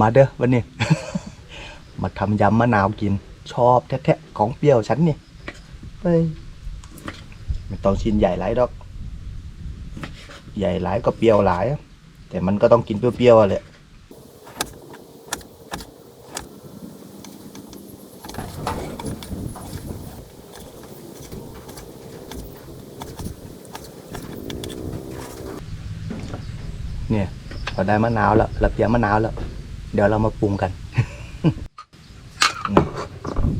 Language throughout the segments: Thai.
มาเด้อวันนี้ มาทำยำมะนาวกิน ชอบแท้ๆของเปรี้ยวฉันนี่เฮ้ยไม่ต้องชิ้นใหญ่หลายดอก ใหญ่หลายก็เปรี้ยวหลาย แต่มันก็ต้องกินเปรี้ยวๆอะแหละเนี่ยพอได้มะนาวแล้วเราเตรียมมะนาวแล้ว เดี๋ยวเรามาปรุงกัน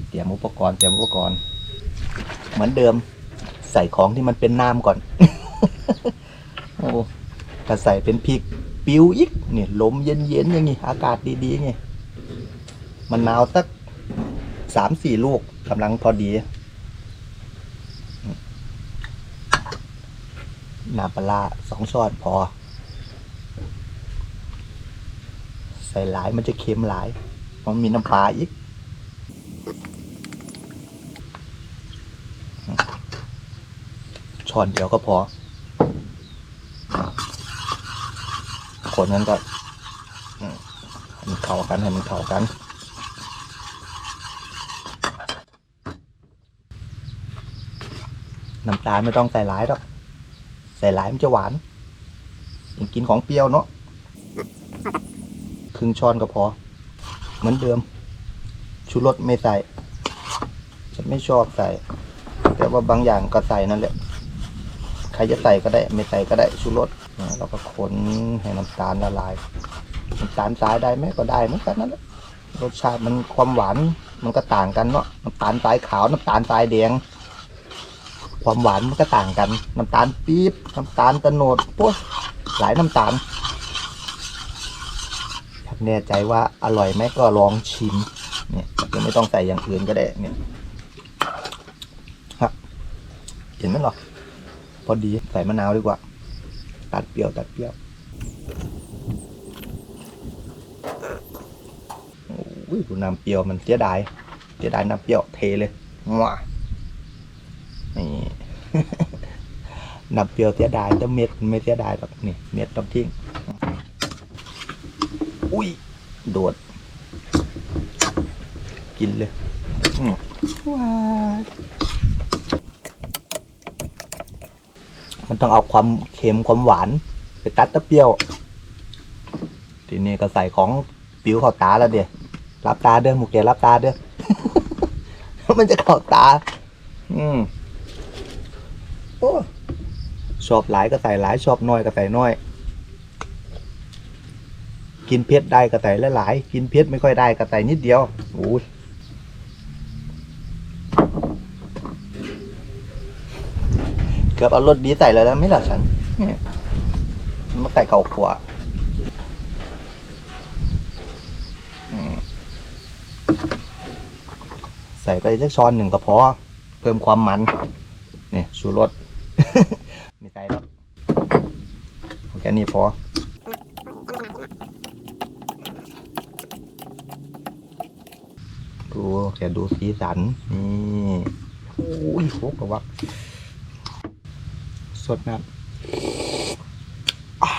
เตรียมอุปกรณ์เตรียมอุปกรณ์ เหมือนเดิม ใส่ของที่มันเป็นน้ำก่อน โอ้ถ้าใส่เป็นพริกปิ้วอีกเนี่ยลมเย็นๆอย่างงี้ อากาศดีๆไงมะนนาวสักสามสี่ลูกกำลังพอดีน้ำปลาสองช้อนพอ ใส่หลายมันจะเค็มหลายมันมีน้ำปลาอีกช้อนเดียวก็พอคนนั้นก็มให้มันเข้ากันให้มันเข้ากันน้ำตาลไม่ต้องใส่หลายหรอกใส่หลายมันจะหวานยังกินของเปรี้ยวเนาะ ครึ่งช้อนก็พอ เหมือนเดิม ชูรสไม่ใส่ฉันไม่ชอบใส่ แต่ว่าบางอย่างก็ใส่นั่นแหละใครจะใส่ก็ได้ ไม่ใส่ก็ได้ชูรสเราก็คนให้น้ำตาลละลายน้ำตาลทรายได้ไหมก็ได้เหมือนกันนั่นแหละรสชาติมันความหวานมันก็ต่างกันเนาะน้ำตาลทรายขาวน้ำตาลทรายแดงความหวานมันก็ต่างกัน น้ำตาลปี๊บน้ำตาลตะโนดพวกหลายน้ำตาล แน่ใจว่าอร่อยไหมก็ลองชิม เนี่ยยังไม่ต้องใส่อย่างอื่นก็ได้เนี่ยฮะเห็นไหมหรอพอดีใส่มะนาวดีกว่า ตัดเปรี้ยวตัดเปรี้ยวโอ้ยดูน้ำเปรี้ยวมันเสียดายเสียดายน้ำเปรี้ยวเทเลยว้านี่น้ำเปรี้ยวเสียดายแต่เม็ดไม่เสียดายหรอกนี่เม็ดต้องทิ้ง อุ้ย โดด กินเลยอืมว้ายมันต้องเอาความเค็มความหวาน ไปตัดตะเปรี้ยว ทีนี้ก็ใส่ของปิวเข้าตาแล้วเดี๋ยวรับตาเด้อหมูแกรับตาเด้อมันจะเข้าตา อืมโอ้ชอบหลายก็ใส่หลายชอบน้อยก็ใส่น้อย กินเผ็ดได้ก็ใส่หลายๆกินเผ็ดไม่ค่อยได้ก็ใส่นิดเดียวโอ้ยเกือบเอารสดีใส่เลยแล้วไม่ล่ะฉันมันมาใส่เข่าขวาใส่ไปสักช้อนหนึ่งก็พอ เพิ่มความมันเนี่ยชูรสไม่ใส่แล้วแค่นี้พอ ดู แกดูสีสัน นี่โอ้ยโคกระวักสดน้ำอ่า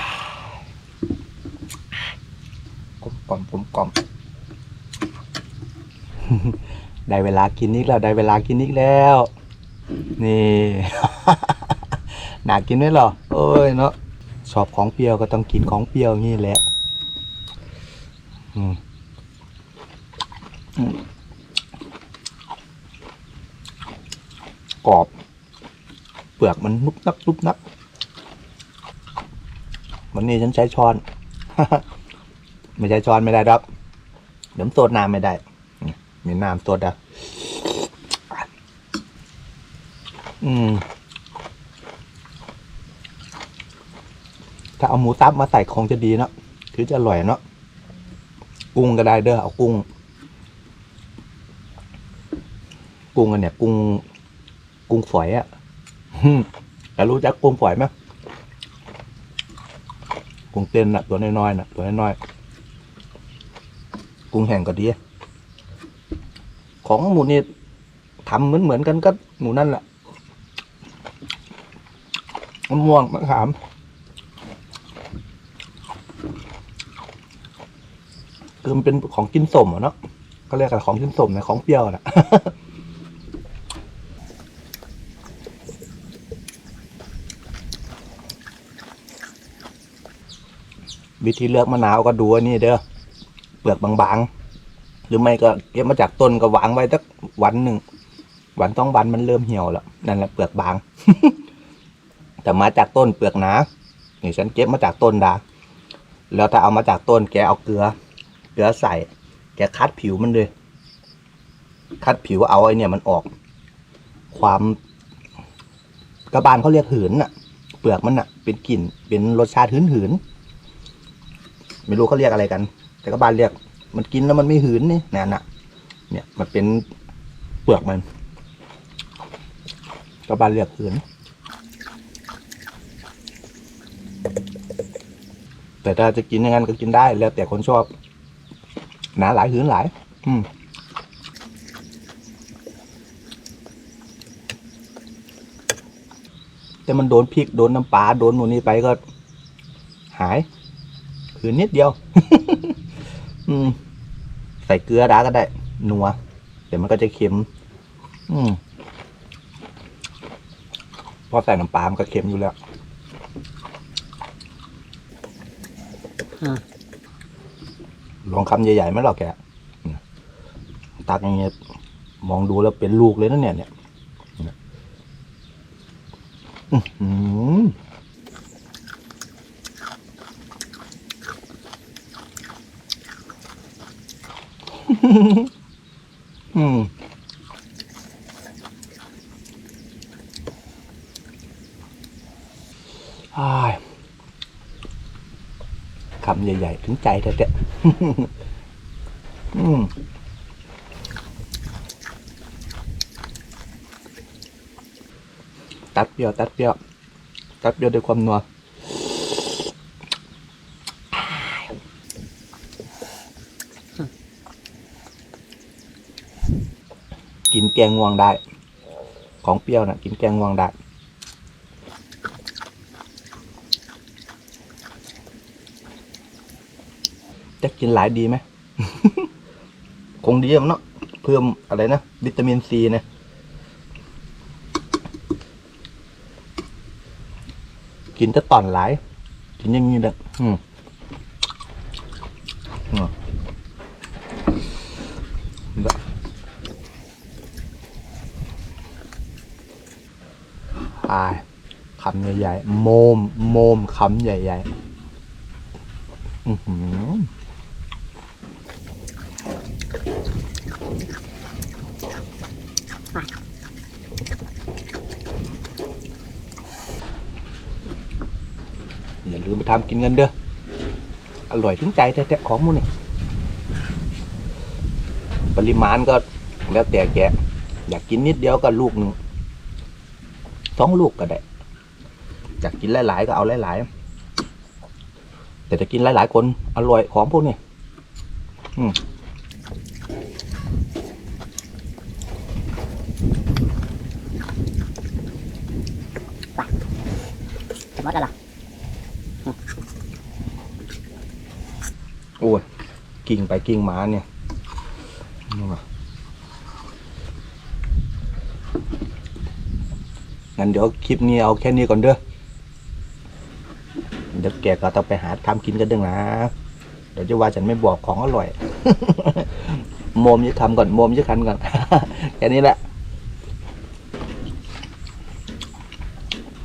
กลมกล่อมกลมกล่อมได้เวลากินอีกแล้ว ได้เวลากินอีกแล้ว นี่ หนากินไหมหรอเอ้ยเนาะชอบของเปรี้ยวก็ต้องกินของเปรี้ยวงี้แหละ อืม กรอบ เปลือกมันนุบนับนุบนับวันนี้ฉันใช้ช้อน ไม่ใช้ช้อนไม่ได้ครับเดี๋ยวโซดน้ำไม่ได้ มีน้ำโซดอะอืม ถ้าเอาหมูซับมาใส่คงจะดีเนาะ คือจะอร่อยเนาะ กุ้งก็ได้เด้อ เอากุ้ง กุ้งอันเนี่ย กุ้ง กุ้งฝอยอะ่ะแต่รู้จักกุ้งฝอยไหมกุ้งเต้นน่ะ ตัวน้อยๆน่ะ ตัวน้อยๆกุ้งแห้งก็ดี ของหมูนี่ทำเหมือนเหมือนๆกันก็หมูนั่นแหละมะม่วงมะขามคือมันเป็นของกินสมอะเนาะก็เรียกกันของกินสมนะของเปรี้ยวนะ วิธีเลือกมะนาวก็ดูอันนี้เด้อเปลือกบางๆ หรือไม่ก็เก็บมาจากต้นก็วางไว้สักวันหนึ่งวันต้องวันมันเริ่มเหี่ยวแล้วนั่นแหละเปลือกบาง แต่มาจากต้นเปลือกหนาอย่ฉันเก็บมาจากต้นดาแล้วถ้าเอามาจากต้นแกเอาเกลือ เกลือใส่ แกคัดผิวมันเลย คัดผิวเอาไอ้เนี่ยมันออก ความกระบาลเขาเรียกหืนน่ะ เปลือกมันน่ะ เป็นกลิ่นเป็นรสชาติหืนหืน ไม่รู้เขาเรียกอะไรกัน แต่กระบาลเรียก มันกินแล้วมันไม่หืนนี่นั่นน่ะ เนี่ยมันเป็นเปลือกมันกระบาลเรียกหืนแต่ถ้าจะกินอย่างนั้นก็กินได้แล้วแต่คนชอบ หนาหลายหืนหลาย อืมแต่มันโดนพริกโดนน้ำปลาโดนหมูนี้ไปก็ หาย หืนนิดเดียว อืม ใส่เกลือดาก็ได้ นัวแต่มันก็จะเค็ม อืมพอใส่น้ำปลามันก็เค็มอยู่แล้วอลองคำใหญ่ๆไหมหรอกแกตักอย่างเงี้ยมองดูแล้วเป็นลูกเลยนะเนี่ยเนี่ย เนี่ยอื้อหืออืมอ้ายคำใหญ่ๆถึงใจแท้ๆ อืม ตัดเปรี้ยว ตัดเปรี้ยว ตัดเปรี้ยวด้วยความนั แกงงวงได้ ของเปรี้ยวนะกินแกงงวงได้จะกินหลายดีไหม คงดีมั้งเนาะ เพิ่มอะไรนะ วิตามินซีเนี่ยกินจะต่อนหลาย กินอย่างนี้แหละอืมอืมแบบอายคำใหญ่ๆ โมม โมมคำใหญ่ๆ อือหืออย่าลืมไปทำกินกันเด้อ อร่อยถึงใจแท้ๆของมูนี่ ปริมาณก็แล้วแต่แก อยากกินนิดเดียวก็ลูกหนึ่งสองลูกก็ได้ อยากกินหลายๆก็เอาหลายๆแต่จะกินหลายๆคนอร่อยของพวกนี้อืมจะหมดแล้วล่ะโอ้ยกิ่งไปกิ่งมาเนี่ยนี่ว่ะงั้นเดี๋ยวคลิปนี้เอาแค่นี้ก่อนเด้อเดี๋ยวแกก็ต้องไปหาทำกินกันดึงนะ เดี๋ยวจะว่าฉันไม่บอกของอร่อย โมมยึดทำก่อนโมมยึดคันก่อน แค่นี้แหละ